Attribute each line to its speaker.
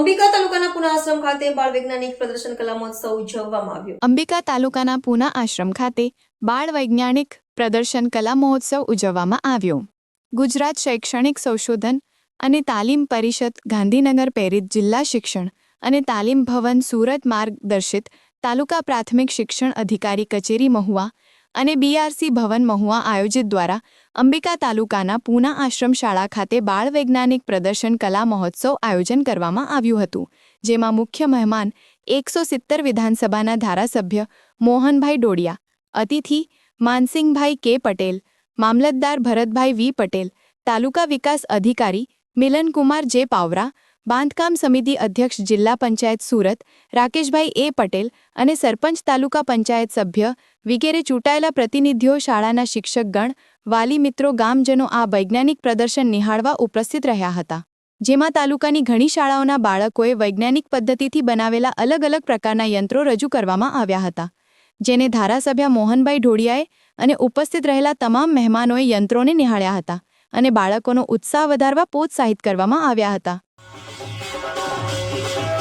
Speaker 1: અંબિકા તાલુકાના પુના આશ્રમ ખાતે બાળ વૈજ્ઞાનિક પ્રદર્શન કલા મહોત્સવ ઉજવવામાં આવ્યો.
Speaker 2: અંબિકા તાલુકાના પુના આશ્રમ ખાતે બાળ વૈજ્ઞાનિક પ્રદર્શન કલા મહોત્સવ ઉજવવામાં આવ્યો. ગુજરાત શૈક્ષણિક સંશોધન અને તાલીમ પરિષદ ગાંધીનગર પ્રેરિત જિલ્લા શિક્ષણ અને તાલીમ ભવન સુરત માર્ગદર્શિત તાલુકા પ્રાથમિક શિક્ષણ અધિકારી કચેરી મહુવા અને બીઆરસી ભવન મહુવા આયોજિત દ્વારા અંબિકા તાલુકાના પૂના આશ્રમ શાળા ખાતે બાળ વૈજ્ઞાનિક પ્રદર્શન કલા મહોત્સવ આયોજન કરવામાં આવ્યું હતું, જેમાં મુખ્ય મહેમાન એકસો સિત્તેર વિધાનસભાના ધારાસભ્ય મોહનભાઈ ડોડિયા, અતિથિ માનસિંહભાઈ કે પટેલ, મામલતદાર ભરતભાઈ વી પટેલ, તાલુકા વિકાસ અધિકારી મિલનકુમાર જે પાવરા બાંધકામ સમિતિ અધ્યક્ષ જિલ્લા પંચાયત સુરત, રાકેશભાઈ એ પટેલ અને સરપંચ તાલુકા પંચાયત સભ્ય વગેરે ચૂંટાયેલા પ્રતિનિધિઓ શાળાના શિક્ષકગણ, વાલી મિત્રો, ગામજનો આ વૈજ્ઞાનિક પ્રદર્શન નિહાળવા ઉપસ્થિત રહ્યા હતા. જેમાં તાલુકાની ઘણી શાળાઓના બાળકોએ વૈજ્ઞાનિક પદ્ધતિથી બનાવેલા અલગ અલગ પ્રકારના યંત્રો રજૂ કરવામાં આવ્યા હતા, જેને ધારાસભ્ય મોહનભાઈ ઢોડિયાએ અને ઉપસ્થિત રહેલા તમામ મહેમાનોએ યંત્રોને નિહાળ્યા હતા અને બાળકોનો ઉત્સાહ વધારવા પ્રોત્સાહિત કરવામાં આવ્યા હતા. Thank you.